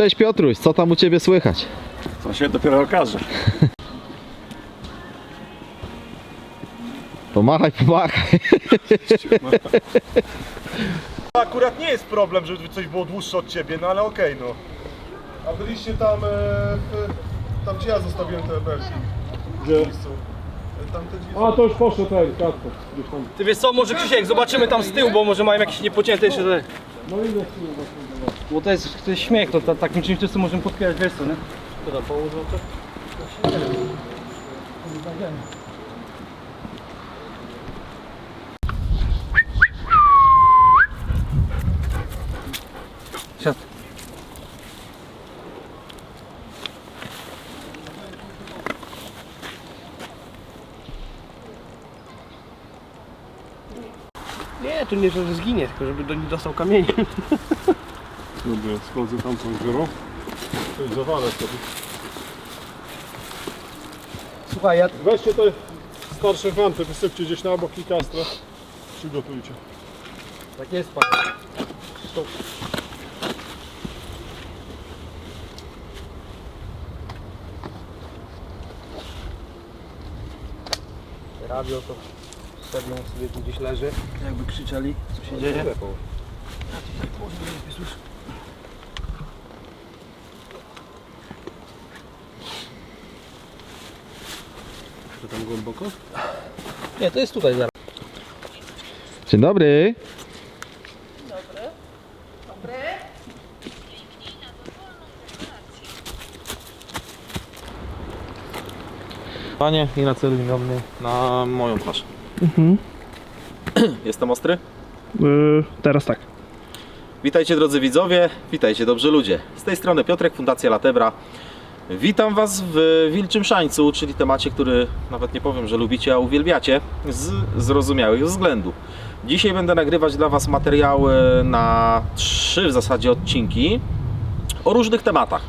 Cześć Piotruś, co tam u Ciebie słychać? To się dopiero okaże. Pomachaj, pomachaj. Akurat nie jest problem, żeby coś było dłuższe od ciebie, no ale okej, no. A byliście tam, e, w, tam gdzie ja zostawiłem te belki? Gdzie? Te drzwi A to już poszło ten. Gdzieś tam. Ty wiesz co, może Krzysiek, zobaczymy tam z tyłu, bo może mają jakieś niepocięte jeszcze te... No ile sił właśnie Bo to jest, to jest śmiech, to ta, takim czymś to możemy podpierać, wiesz co, nie? Dobra, położę to. To nie, że zginie, tylko żeby do nich dostał kamieni. Lubię, schodzę tam tą dziurą. To jest zawalę wtedy. Słuchaj, ja Weźcie te starsze fanty, wysypcie gdzieś na bok i kastra. Przygotujcie. Tak jest, pan. Radio to pewnie sobie tu gdzieś leży. Jakby krzyczeli, co się dzieje. To tam głęboko? Nie, to jest tutaj zaraz. Dzień dobry. Panie i na cel miniony na moją twarz. Jestem ostry? teraz tak. Witajcie drodzy widzowie, witajcie dobrzy ludzie. Z tej strony Piotrek, Fundacja Latebra. Witam Was w Wilczym Szańcu, czyli temacie, który nawet nie powiem, że lubicie, a uwielbiacie z zrozumiałych względów. Dzisiaj będę nagrywać dla Was materiały na trzy w zasadzie odcinki o różnych tematach.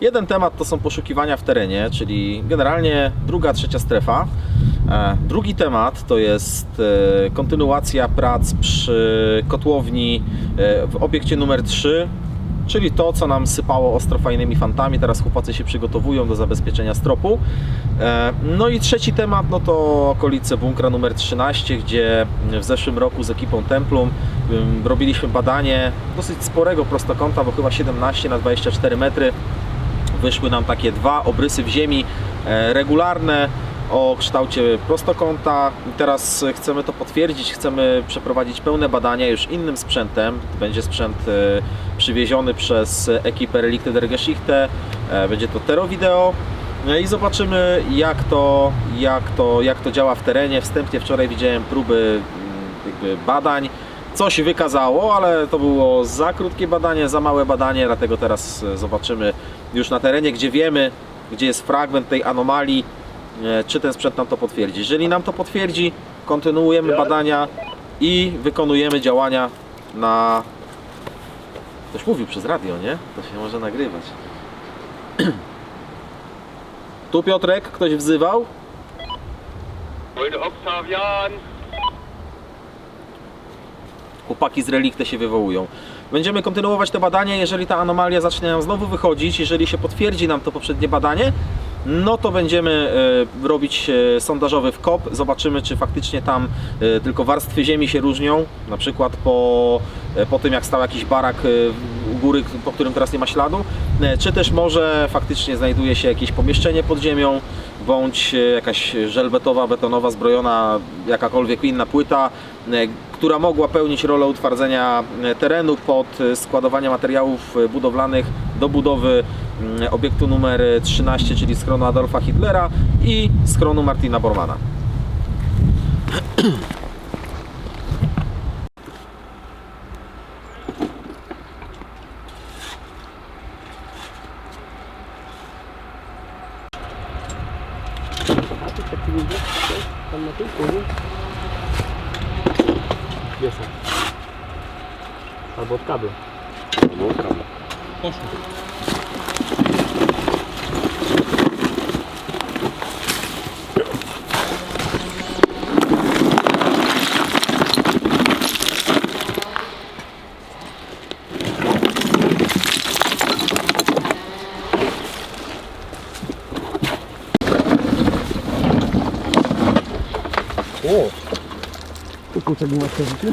Jeden temat to są poszukiwania w terenie, czyli generalnie druga, trzecia strefa. E, Drugi temat to jest e, kontynuacja prac przy kotłowni e, w obiekcie numer 3, czyli to, co nam sypało ostro fajnymi fantami. Teraz chłopacy się przygotowują do zabezpieczenia stropu. No i trzeci temat, no to okolice bunkra numer 13, gdzie w zeszłym roku z ekipą Templum robiliśmy badanie dosyć sporego prostokąta, bo chyba 17 na 24 metry. Wyszły nam takie dwa obrysy w ziemi regularne o kształcie prostokąta. Teraz chcemy to potwierdzić, chcemy przeprowadzić pełne badania już innym sprzętem. Będzie sprzęt e, przywieziony przez ekipę Relikte der Geschichte. E, Będzie to Tero Video. I zobaczymy jak to, jak, to, jak to działa w terenie. Wstępnie wczoraj widziałem próby mm, badań. Coś wykazało, ale to było za krótkie badanie, za małe badanie, dlatego teraz e, zobaczymy już na terenie, gdzie wiemy, gdzie jest fragment tej anomalii, e, czy ten sprzęt nam to potwierdzi. Jeżeli nam to potwierdzi, kontynuujemy badania i wykonujemy działania na... Ktoś mówił przez radio, nie? To się może nagrywać. Tu Piotrek, ktoś wzywał? Octavian. chłopaki z relikty się wywołują. Będziemy kontynuować te badania, jeżeli ta anomalia zacznie nam znowu wychodzić, jeżeli się potwierdzi nam to poprzednie badanie, no to będziemy e, robić e, sondażowy wkop, zobaczymy czy faktycznie tam e, tylko warstwy ziemi się różnią, na przykład po, po tym jak stał jakiś barak u góry, po którym teraz nie ma śladu, czy też może faktycznie znajduje się jakieś pomieszczenie pod ziemią, bądź jakaś żelbetowa, betonowa, zbrojona, jakakolwiek inna płyta, która mogła pełnić rolę utwardzenia terenu pod składowanie materiałów budowlanych do budowy obiektu numer 13, czyli schronu Adolfa Hitlera i schronu Martina Bormana. Albo od kabla. Albo od kabla. Poszło. O! Nie masz w życiu?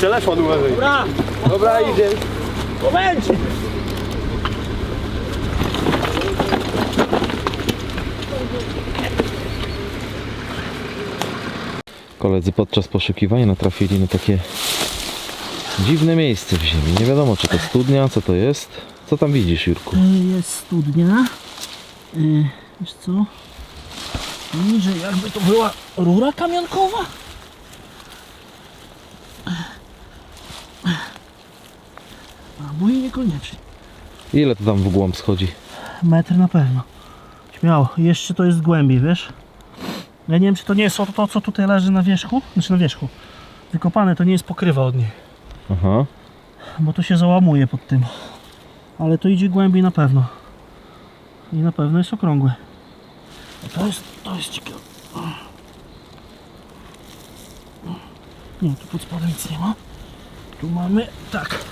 Telefon uważaj. Dobra! Dobra, idzie. Momencik! Koledzy podczas poszukiwania natrafili na takie dziwne miejsce w ziemi. Nie wiadomo, czy to studnia, co to jest. Co tam widzisz, Jurku? Jest studnia. Yy, wiesz co? Niżej jakby to była rura kamionkowa? Albo i niekoniecznie. Ile to tam w głąb schodzi? Metr na pewno. Śmiało. Jeszcze to jest głębiej, wiesz? Ja nie wiem, czy to nie jest to, to co tutaj leży na wierzchu. Znaczy na wierzchu. Wykopane to nie jest pokrywa od niej. Aha. Bo to się załamuje pod tym. Ale to idzie głębiej na pewno. I na pewno jest okrągłe. To jest, to jest ciekawe. Nie, tu pod spodem nic nie ma. Tu mamy, tak.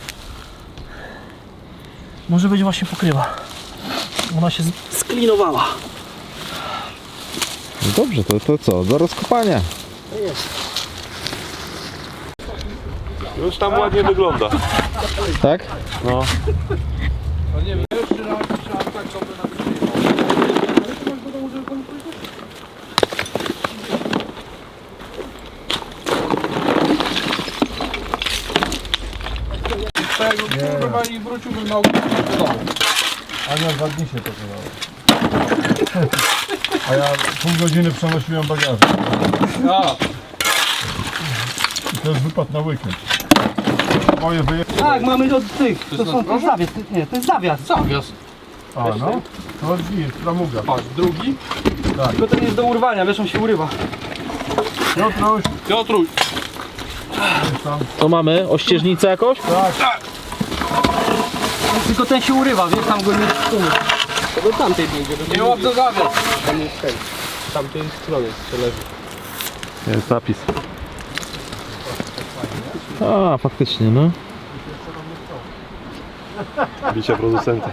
Może być właśnie pokrywa. Ona się sklinowała. No dobrze, to, to co? Do rozkopania. Już tam ładnie wygląda. Tak? No. Kurwa i wróciłbym na A nie, dwa dni się to. A ja pół godziny przenosiłem bagaże. I to jest wypad na weekend. Moje wyje... Tak, mamy do tych. To, są, to jest zawias. Nie, to jest zawias. Zawias. A no, to jest framuga. Patrz, drugi. Tylko ten jest do urwania, wiesz, on się urywa. Piotruś, Piotruj. To mamy? Ościeżnicę jakąś? Tylko ten się urywa, wiesz, tam go nie wsunąć. To do tamtej będzie. Nie łap za zawias. Tam jest ten. Z tamtej strony się leży. Jest napis. A, faktycznie, no. Bicia producenta.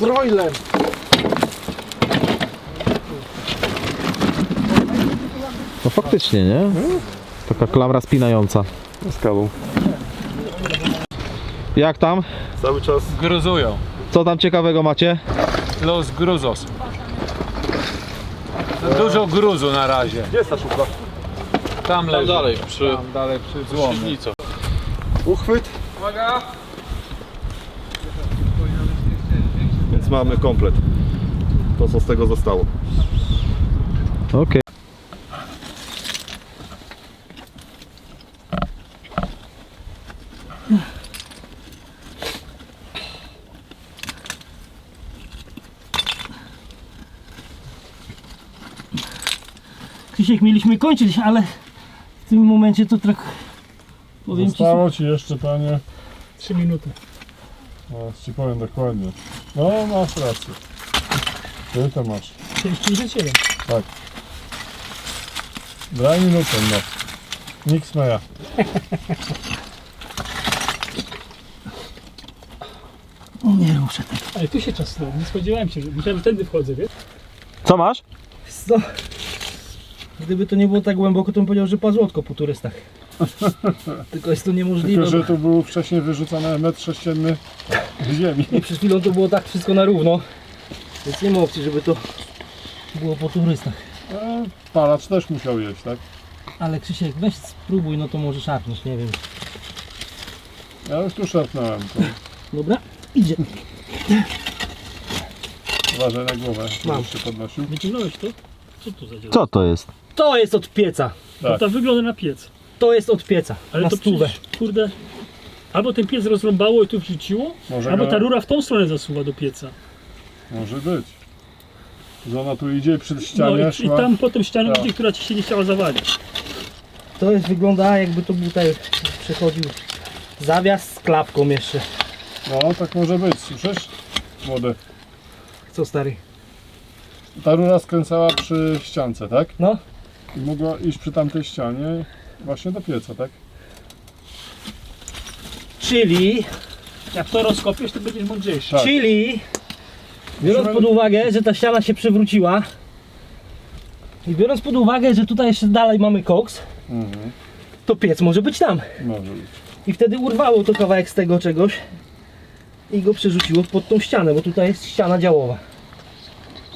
Broiler. Faktycznie, nie? Taka klamra spinająca. Z kawą. Jak tam? Cały czas Gruzują. Co tam ciekawego macie? Los gruzos. Dużo gruzu na razie. Gdzie jest ta szufla? Tam leży. dalej, przy- Tam dalej przy złomie. Uchwyt, Uwaga. więc mamy komplet. To co z tego zostało. Okej. Krzysiek, mieliśmy kończyć, ale w tym momencie to tak... Powiem ci... Zostało ci jeszcze panie, 3 minuty. no, ci powiem dokładnie. No masz rację. Ty to masz. 67. Daj minutę, no. Nikt smeja. Nie ruszę tego. Ale tu się czas nie spodziewałem się, że myślałem, że tędy wchodzę, wiesz? Co masz? Co? Gdyby to nie było tak głęboko, to bym powiedział, że pazłotko po turystach. Tylko jest to niemożliwe. Tylko, że tu był wcześniej wyrzucony metr sześcienny w ziemi. bo Przed chwilą to było tak wszystko na równo. Więc nie ma opcji, żeby to było po turystach. E, palacz też musiał jeść, tak? Ale Krzysiek, weź spróbuj, no to może szarpniesz, nie wiem. Ja już tu szarpnąłem. To Dobra, idzie. uważaj na głowę, Mam. się podnosił. Wyciągnąłeś to? Co to za działa? Co to jest? To jest od pieca. Tak. To wygląda na piec. To jest od pieca. Ale na to stówę. przecież, kurde, albo ten piec rozrąbało i tu wrzuciło, Może, albo go- ta rura w tą stronę zasuwa do pieca. może być. Że ona tu idzie przy No ścianie, i, i szła. tam potem ściana Tak. idzie, która ci się nie chciała zawalić. To jest, wygląda jakby to był tutaj przechodził zawias z klapką jeszcze. No, tak może być, słyszysz? Młody. Co stary? Ta rura skręcała przy ściance, tak? No. I mogła iść przy tamtej ścianie właśnie do pieca, tak? Czyli, Jak to rozkopiesz, to będziesz mądrzejszy. Tak. czyli biorąc pod uwagę, że ta ściana się przewróciła i biorąc pod uwagę, że tutaj jeszcze dalej mamy koks, Mhm. to piec może być tam. Może być. I wtedy urwało to kawałek z tego czegoś i go przerzuciło pod tą ścianę, bo tutaj jest ściana działowa.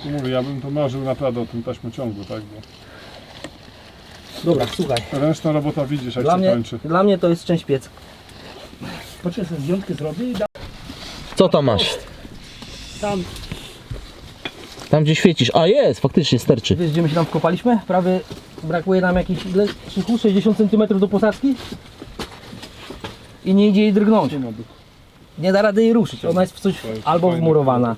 Tu Mówię, ja bym to marzył naprawdę o tym taśmociągu, tak? Bo Dobra, słuchaj. ręczna robota widzisz, jak Dla się mnie, kończy. dla mnie to jest część pieca. Poczekaj, sobie zdjątkę zrobię i dam Co tam masz? tam. Tam gdzie świecisz. A jest, faktycznie sterczy. Wiesz, gdzie my się tam wkopaliśmy? Prawie brakuje nam jakichś ile? Krzychu? 60 cm do posadzki? I nie idzie jej drgnąć. Nie da rady jej ruszyć. Ona jest w coś albo wmurowana,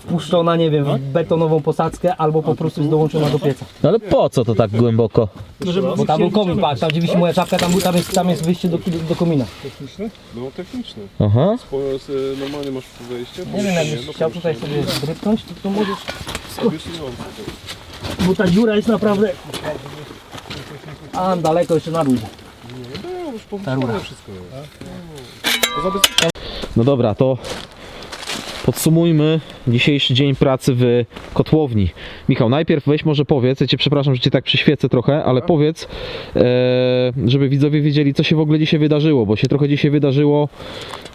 wpuszczona, nie wiem, w betonową posadzkę, albo po prostu jest dołączona do pieca. No ale po co to tak głęboko? No, Bo tam był komin, patrz, tam gdzie wisi moja czapka, tam, był- tam, jest, tam jest wyjście do, do komina. Techniczne? No techniczne. Aha. Po, z, normalnie masz wejście. Nie wiem, jakbyś chciał tutaj sobie zdrypnąć, to, to możesz, no, bo ta dziura jest naprawdę... A, daleko jeszcze na dół. idzie. Ta rura. No dobra, to podsumujmy dzisiejszy dzień pracy w kotłowni. Michał, najpierw weź może powiedz, ja cię przepraszam, że cię tak przyświecę trochę, ale powiedz, e, żeby widzowie wiedzieli, co się w ogóle dzisiaj wydarzyło, bo się trochę dzisiaj wydarzyło,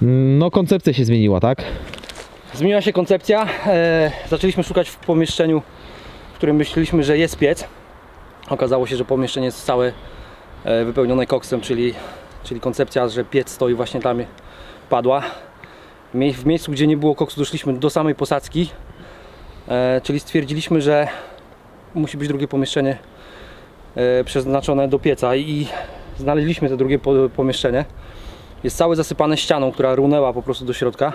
mm, no koncepcja się zmieniła, tak? Zmieniła się koncepcja. E, zaczęliśmy szukać w pomieszczeniu, w którym myśleliśmy, że jest piec. Okazało się, że pomieszczenie jest całe e, wypełnione koksem, czyli, czyli koncepcja, że piec stoi właśnie tam padła. W miejscu, gdzie nie było koksu, doszliśmy do samej posadzki, e, czyli stwierdziliśmy, że musi być drugie pomieszczenie e, przeznaczone do pieca i znaleźliśmy to drugie po- pomieszczenie. Jest całe zasypane ścianą, która runęła po prostu do środka.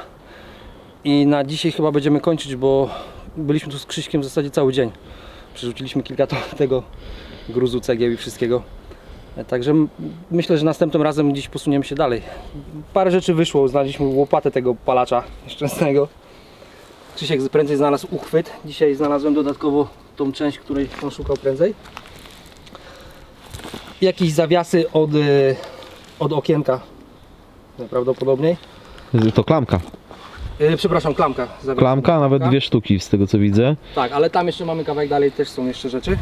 I na dzisiaj chyba będziemy kończyć, bo byliśmy tu z Krzyśkiem w zasadzie cały dzień. Przerzuciliśmy kilka ton tego gruzu, cegieł i wszystkiego. E, Także myślę, że następnym razem dziś posuniemy się dalej. Parę rzeczy wyszło, znaleźliśmy łopatę tego palacza nieszczęsnego. Krzysiek prędzej znalazł uchwyt. Dzisiaj znalazłem dodatkowo tą część, której on szukał prędzej. Jakieś zawiasy od, e, od okienka najprawdopodobniej. To klamka. Yy, przepraszam, klamka. zawiasy. Klamka, nawet dwie sztuki z tego co widzę. Tak, ale tam jeszcze mamy kawałek dalej, też są jeszcze rzeczy.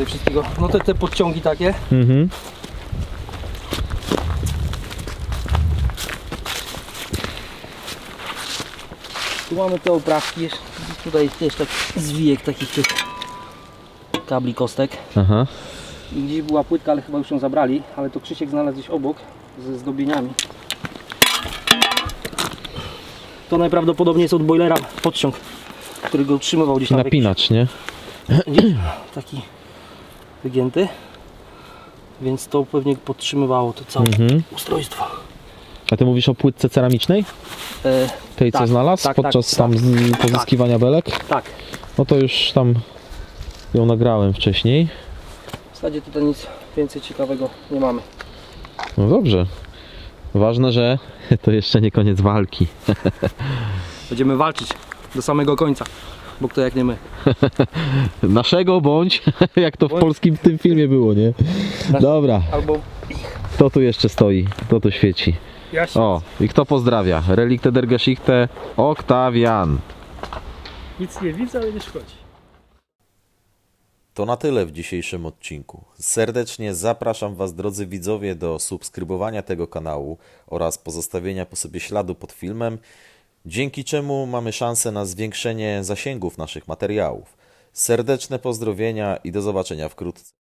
Tutaj wszystkiego. No te, te podciągi takie. Mhm. Tu mamy te oprawki. Jeszcze, tutaj też tak zwijek takich tych kabli kostek. Aha. I gdzieś była płytka, ale chyba już ją zabrali. Ale to Krzysiek znalazł gdzieś obok ze zdobieniami. To najprawdopodobniej jest od boilera podciąg, który go utrzymywał gdzieś tam. Napinacz, nie? Gdzieś taki wygięty. Więc to pewnie podtrzymywało to całe Mhm. ustrojstwo. A ty mówisz o płytce ceramicznej? E, Tej co Tak, znalazł tak, podczas tak, tam z- pozyskiwania belek? tak. No to już tam ją nagrałem wcześniej. W zasadzie tutaj nic więcej ciekawego nie mamy. No dobrze. Ważne, że to jeszcze nie koniec walki. Będziemy walczyć do samego końca. Bo kto jak nie my. Naszego bądź, jak to w polskim tym filmie było, nie? Dobra, Albo kto tu jeszcze stoi? Kto tu świeci? Ja O, i kto pozdrawia? Relikte der Geschichte, Oktawian. nic nie widzę, ale nie szkodzi. To na tyle w dzisiejszym odcinku. Serdecznie zapraszam Was, drodzy widzowie, do subskrybowania tego kanału oraz pozostawienia po sobie śladu pod filmem, dzięki czemu mamy szansę na zwiększenie zasięgów naszych materiałów. Serdeczne pozdrowienia i do zobaczenia wkrótce.